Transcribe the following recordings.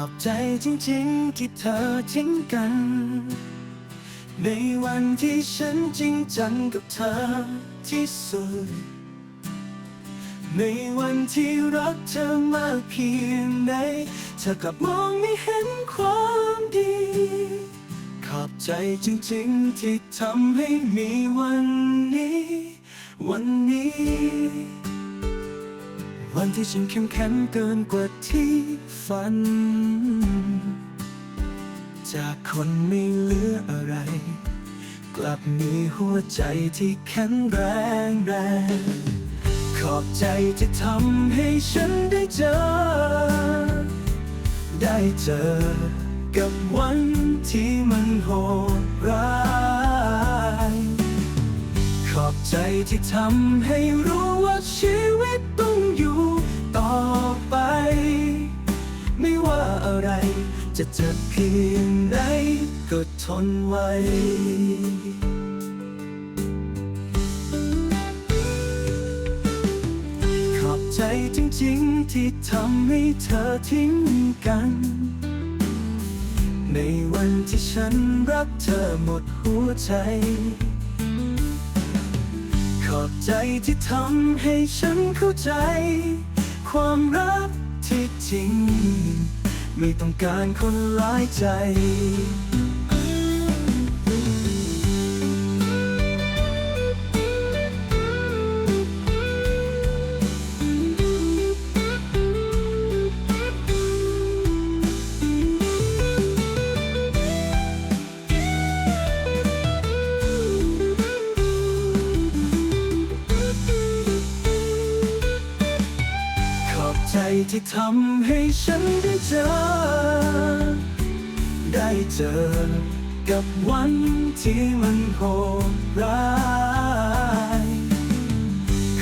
อบใจจริงๆ ที่เธอทิ้งกัน ในวันที่ฉันจริงจังกับเธอที่สุด ในวันที่รักเธอมากเพียงใดเธอกลับมองไม่เห็นความดี ขอบใจจริงๆ ที่ทำให้มีวันนี้ วันนี้ วันที่ฉันเข้มแข็งเกินกว่าที่ฝัน จากคนไม่เหลืออะไร กลับมีหัวใจที่แข็งแรงแรงขอบใจที่ทำให้ฉันได้เจอ ได้เจอกับวันที่มันโหดร้าย ขอบใจที่ทำให้รู้ว่าชีวิตต้องอยู่ต่อไป ไม่ว่าอะไรจะเจอเพียงใดก็ทนไว้ขอบใจจริงๆที่ทำให้เธอทิ้งกัน ในวันที่ฉันรักเธอหมดหัวใจ ใจที่ทำให้ฉันเข้าใจ ความรักที่จริง ไม่ต้องการคนหลายใจ ใจที่ทำให้ฉันได้เจอ ได้เจอ กับวันที่มันโหดร้าย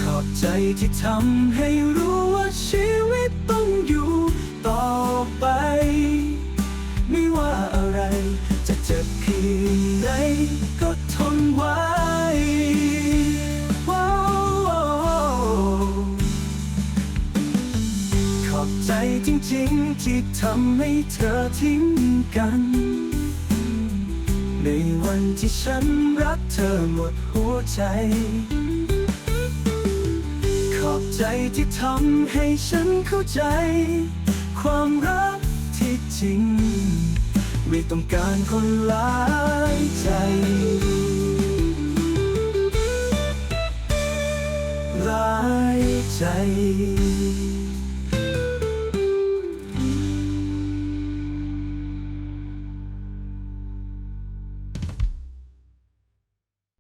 ขอบใจที่ทำให้รู้ว่าชีวิตต้องอยู่ต่อไป ไม่ว่าอะไรจะเจ็บเพียงใดก็ อบใจจริงๆ ที่ทำให้เธอทิ้งกัน ในวันที่ฉันรักเธอหมดหัวใจ ขอบใจที่ทำให้ฉันเข้าใจ ความรักที่จริง ไม่ต้องการคนหลายใจหลายใจ